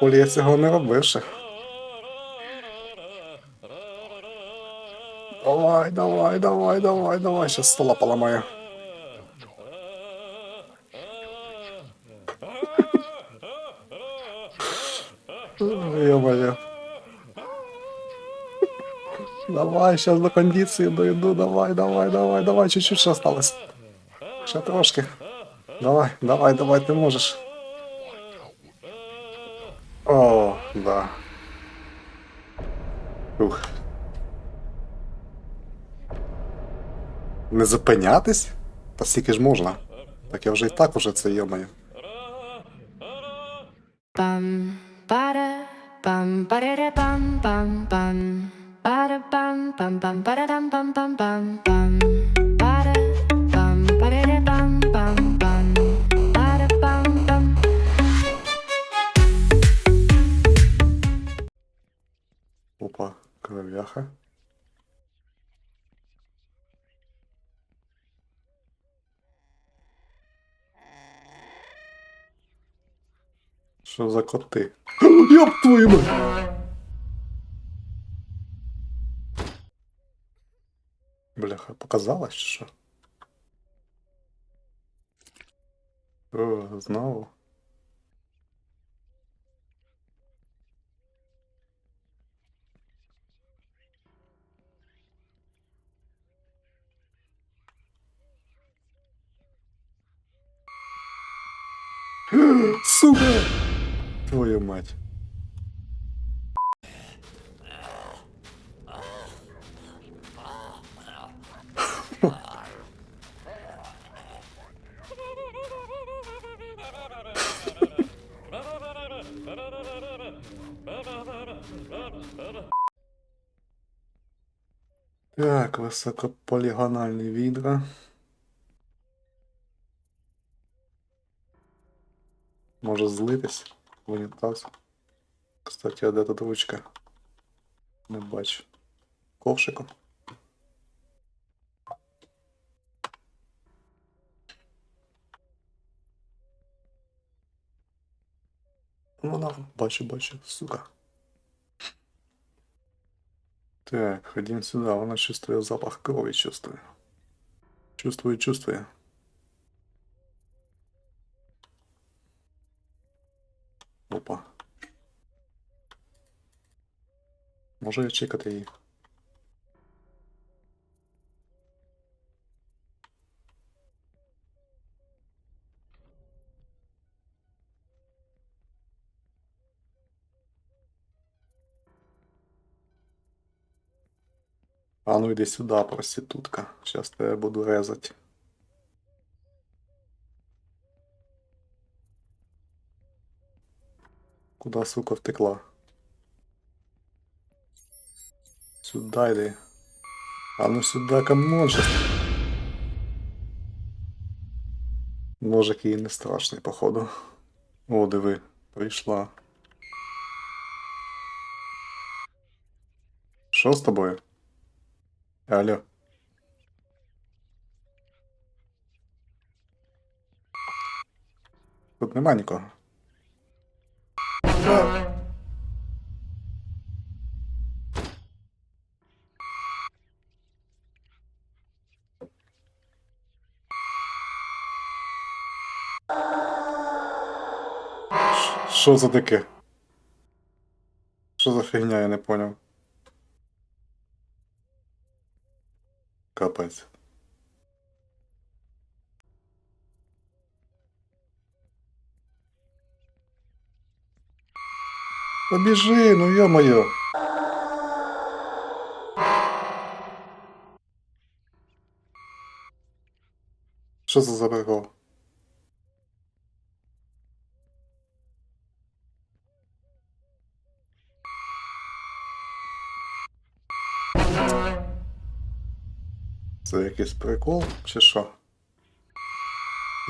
Полі я цього не робив ще. Давай, давай, давай, давай, давай, щас стола поламаю. Ё-моё. Давай, сейчас до кондиции дойду, давай, давай, давай, давай, чуть-чуть ще осталось. Ще трошки. Давай, давай, давай, ти можеш. О, да. Ух. Не зупинятись? Та скільки ж можна? Так я вже і так уже це йомаю. Bum, bada, bum, ba-da-da, bum, bum, bum. Bada, bum, bum, bum, ba-da-dum, bum, bum, bum, bum. Bada, bum, ba-da-da, bum, bum, bum. Bada, bum, bum. Опа, кровяха. Що за коти? Ёб твою мать! Бляха, показалось що? О, знову. Сука! Твою мать. Так, високополігональні відра. Може злитись унітаз. Кстати, а де тут ручка? Не бачу. Ковшиком. Вона, бачу, бачу, сука. Так, ходім сюди, вона чувствує запах крові, чувствує. Чувствує, чувствує. Опа. Може я чекати її. А ну йди сюди, проститутка. Щас тебе буду резати. Куда, сука, втекла? Сюда йди. А ну сюда, камон, щас. Ножик їй не страшний, походу. О, диви, прийшла. Що з тобою? Алло. Тут нема нікого. Ш- Що за таке? Що за фігня, я не поняв. Капець. Побіжи, ну ё-моё. Що за прикол? Це якийсь прикол, чи що?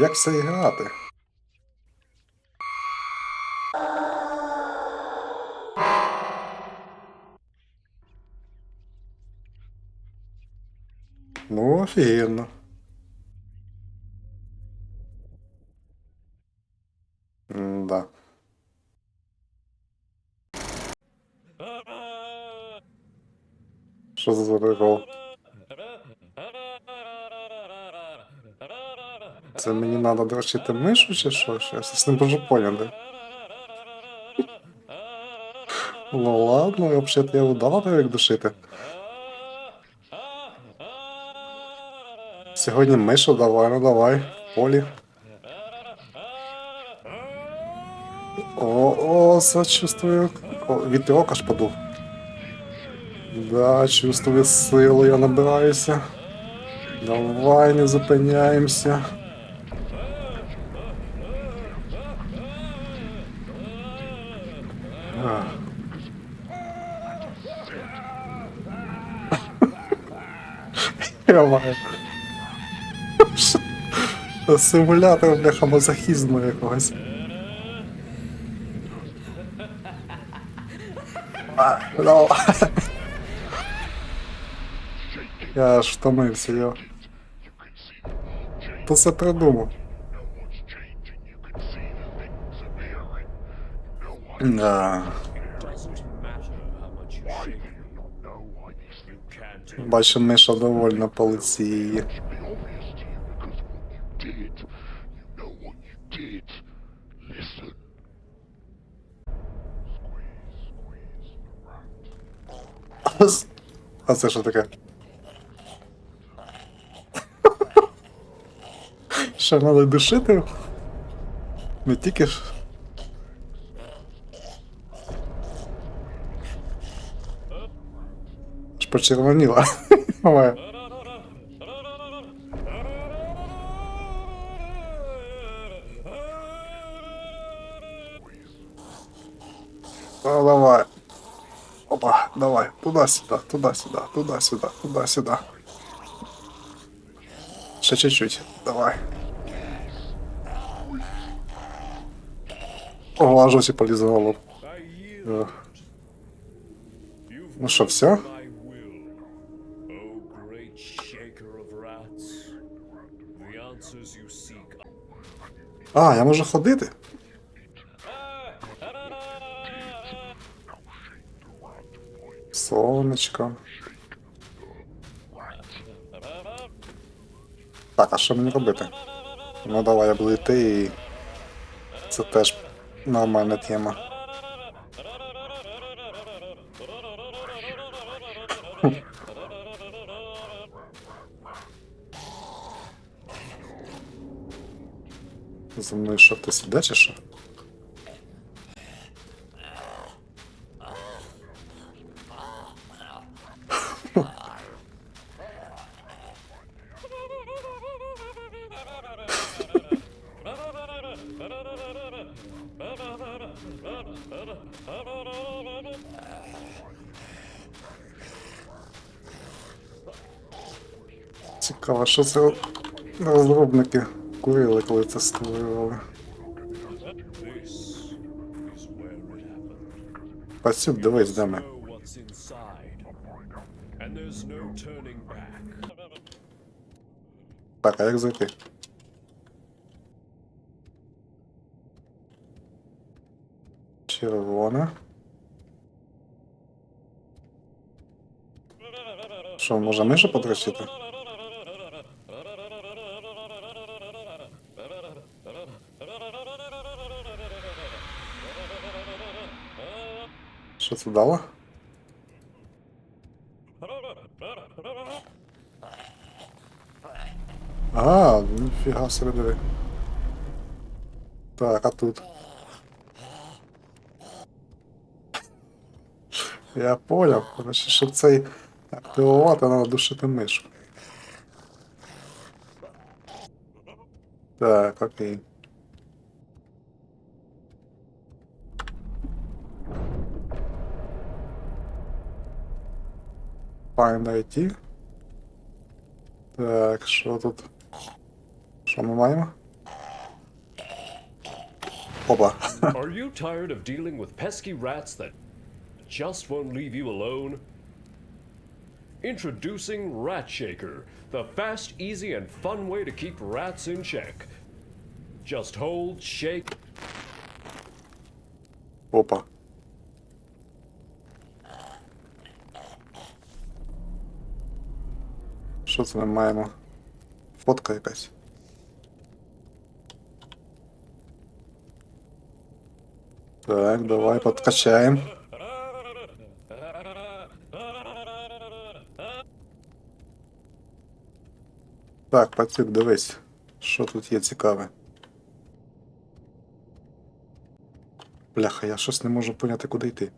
Як це грати? Ну, офігенно. М-да. Що за прикол? Це мені треба дрочити мишу чи що? Щось не можу поняти. Ну ладно, взагалі я вдала як душити. Сьогодні мишу давай, ну давай, полі. О, о, сочувствую. О, вітрок аж подув. Да, чувствую силу, я набираюся. Давай, не зупиняємося. Я маю. Симулятор, бляха, мазохізму якогось. А, ну. Я аж втомився, я. То це придумав. Да. matter how much you shake А це що таке? Ще мали душити? Не тільки ж. Ж почервоніла. Туда-сюда, туда-сюда, туда-сюда, туда-сюда. Ще чуть-чуть, давай. Ого, аж. Е, You've Ну що, все? А, я можу ходити? Сонечко. Так, а що мені робити? Ну давай я буду йти і. Це теж нормальна тема. За мною що хтось іде що? Цікаво, що це розробники курили, коли це створювали. Пацюк, дивись, де ми. Так, а як зайти? Червона. Що, може мишу подрочити? Що це дало? А, ніфіга собі диви. Так, а тут. Я поняв, коротше, щоб цей активувати, треба душити мишу. Так, окей. Find IT. Так, що тут? Що ми маємо? Опа. Are you tired of dealing with pesky rats that just won't leave you alone? Introducing Rat Shaker, the fast, easy, and fun way to keep rats in check. Just hold, shake, Опа. Що це ми маємо? Фотка якась. Так, давай подкачаємо. Так, пацюк, дивись, що тут є цікаве. Бляха, я щось не можу поняти, куди йти.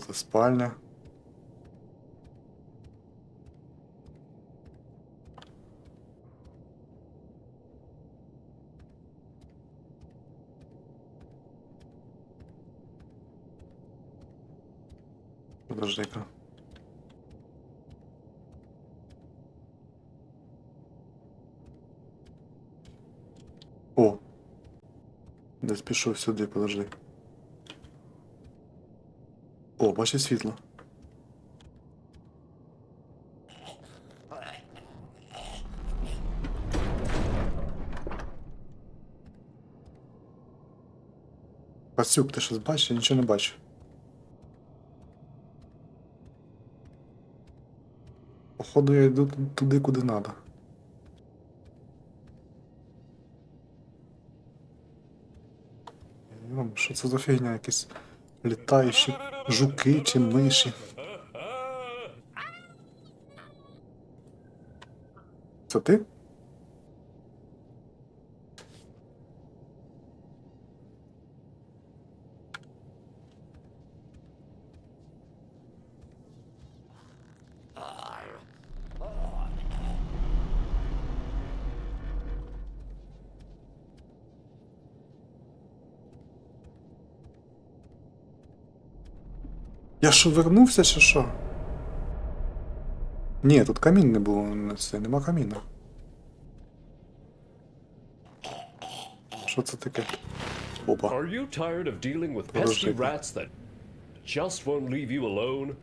Це спальня? Подожди-ка. О! Десь пішов сюди, подожди. О, світло. Пацюк, ти щось бачиш? Я нічого не бачу. Походу я йду туди, куди. Йом, Що це за фігня? Якісь літаючі жуки чи миші. Це ти? Я що, вернувся чи що? Ні, тут камін не було, не це, нема каміна. Що це таке? Опа. Are you tired of dealing with pesky Подожди-ка. rats that just won't leave you alone?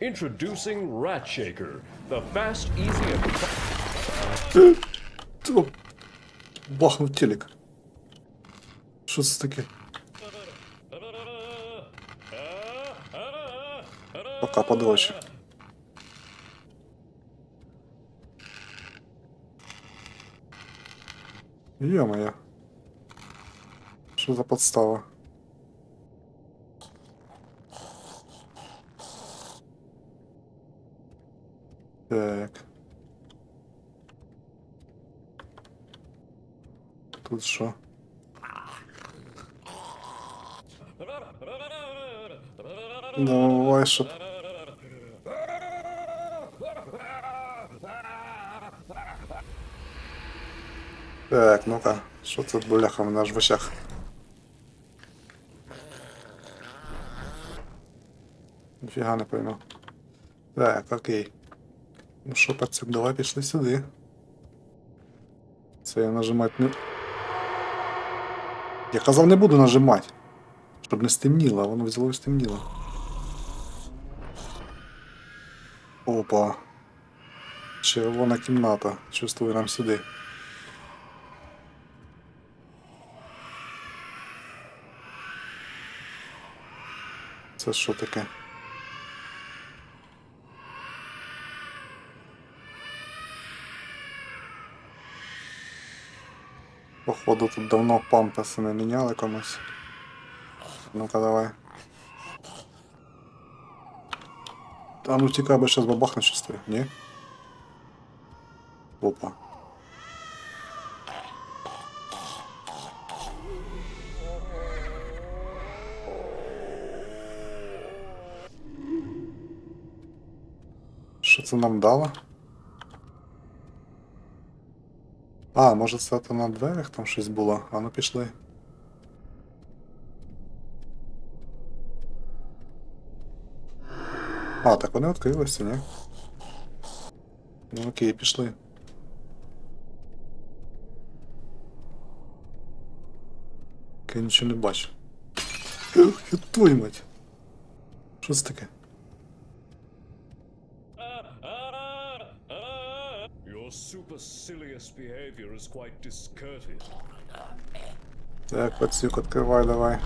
Introducing Rat Shaker, the fast, easy, and О, Бахнув телек. Що це таке? Пока подольше. Ё-моё. Що за подстава? Так. Тут що? Давай, щоб. Так, ну-ка, що тут бляха в наш в очах? Не пойму. Так, окей. Ну що, пацюк, давай пішли сюди. Це я нажимати не. Я казав, не буду нажимати. Щоб не стемніло, а воно взяло і стемніло. Опа. Червона кімната. Чувствую нам сюди. Це що таке? Походу тут давно памперси не міняли комусь. Ну-ка давай. А ну тікай, бо щас бабахне щось твоє, ні? Опа. Що це нам дало? А, може це на дверях там щось було? А ну пішли. А, так вони відкрилися, ні? Ну окей, пішли. Я нічого не бачу. Твою мать. Що це таке? Так, пацюк, відкривай давай.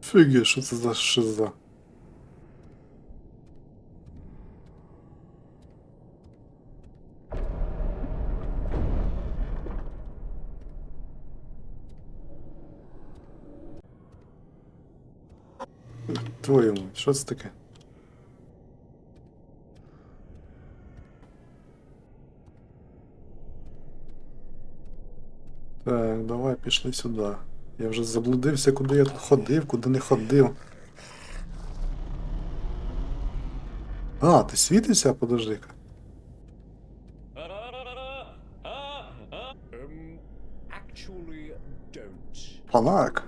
Офігеть, що це за шиза? Твою мать, що це таке? Пішли сюди. Я вже заблудився, куди я тут ходив, куди не ходив. А, ти світишся, подожди-ка. Фонарик.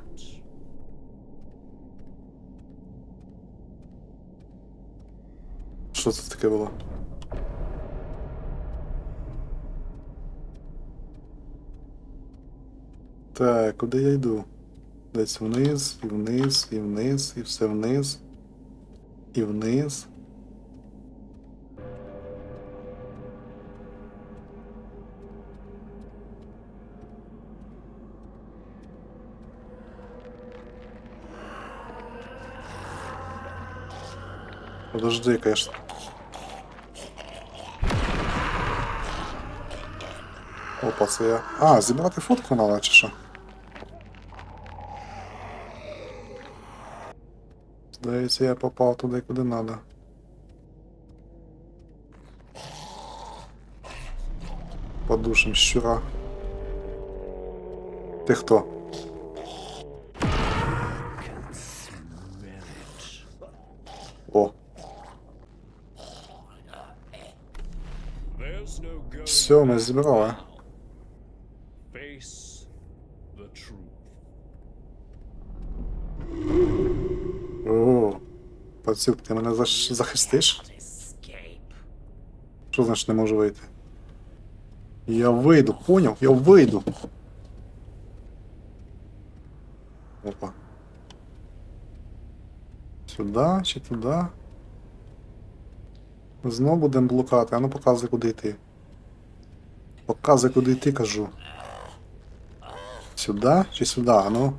Що це таке було? Так, куди я йду? Десь вниз, і вниз, і вниз, і все вниз. І вниз. Подожди, конечно. Опа, це я. А, зібрати фотку надо, чи що? Здається, я попав туди, куди надо. Подушим щура. Ти хто? О, все, ми зібрали. face the truth. Пацюк, ти мене захистиш? Що значить не можу вийти? Я вийду, поняв? Я вийду. Опа. Сюди чи туди? Знову будемо блукати, а ну показуй, куди йти. Показуй, куди йти, кажу. Сюди чи сюди, а ну?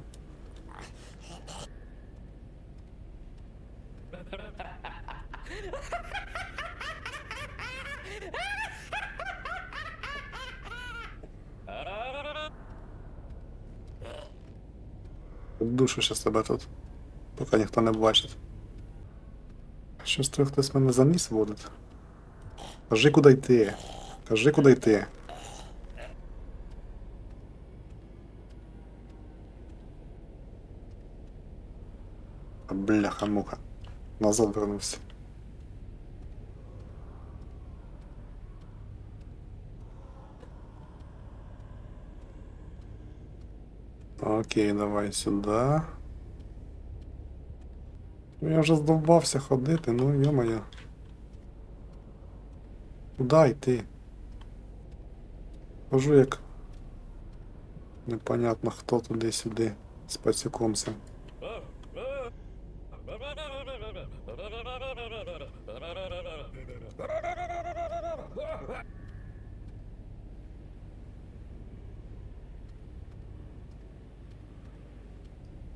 Душу щас тебе тут. Поки ніхто не бачить. Щось трохи хтось мене за ніс водить. Кажи, куди йти. Кажи, куди йти. Бляха-муха. Назад вернувся. Окей, давай сюди. Ну я вже здовбався ходити, ну йо-моє. Куда йти? Хожу як. Непонятно хто туди-сюди з пацюком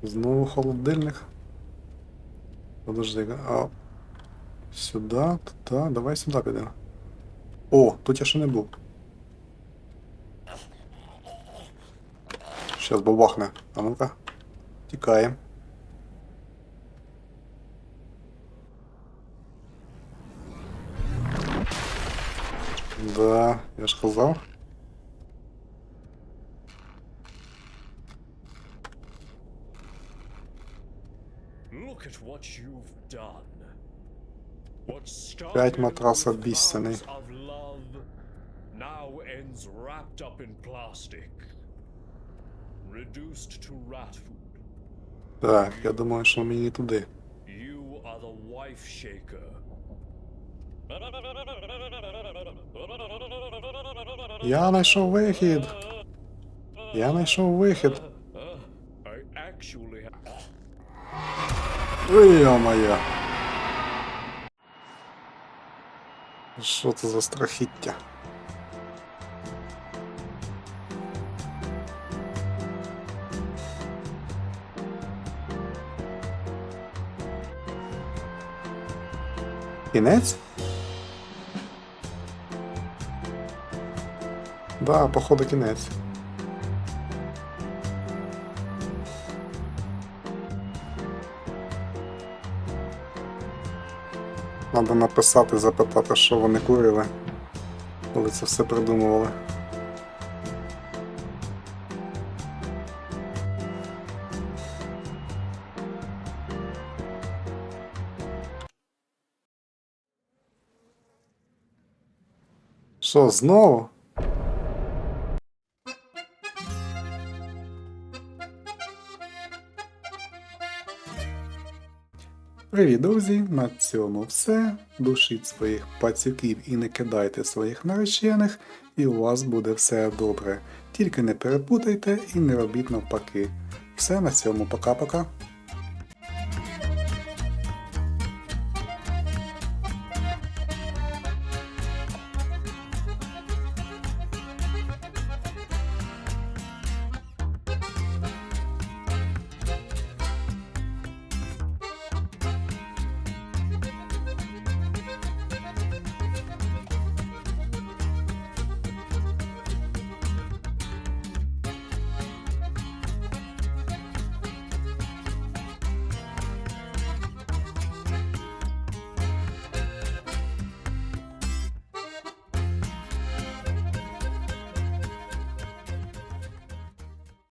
Знову холодильник. Подожди, а. Сюди, туди, давай сюди підемо. О, тут я ще не був. Щас бабахне. А ну-ка. Тікаємо. Да, я ж казав. П'ять of love now ends wrapped up in plastic. Reduced to rat food. Так, я думаю, що мені туди. You are the wife shaker. Я знайшов вихід. Я знайшов вихід. Ой, моя. Що це за страхіття? Кінець? Да, походу кінець. Надо написати, запитати, що вони курили, коли це все придумували. Що, знову? Привіт, друзі! На цьому все. Душіть своїх пацюків і не кидайте своїх наречених, і у вас буде все добре. Тільки не перепутайте і не робіть навпаки. Все на цьому пока-пока.